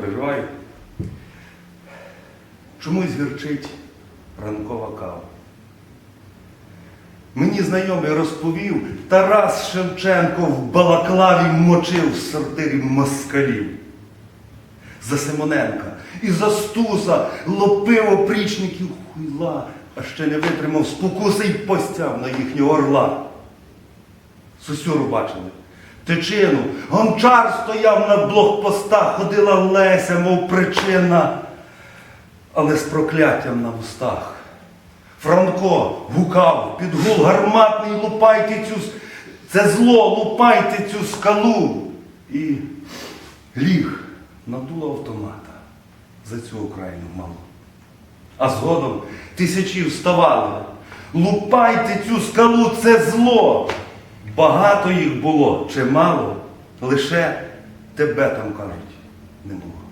переживаю. Чомусь гірчить ранкова кава. Мені знайомий розповів, Тарас Шевченко в балаклаві мочив в сортирі москалів. За Симоненка і за Стуса лопив опрічників хуйла, а ще не витримав спокуси й постяв на їхнього орла. Сусюру бачили. Тичину, гончар стояв на блокпостах, ходила Леся, мов причина, але з прокляттям на вустах. Франко гукав під гул гарматний, лупайте цю, це зло, лупайте цю скалу. І ліг на дуло автомата за цю Україну малу. А згодом тисячі вставали. Лупайте цю скалу, це зло. Багато їх було чи мало, лише тебе там кажуть не було.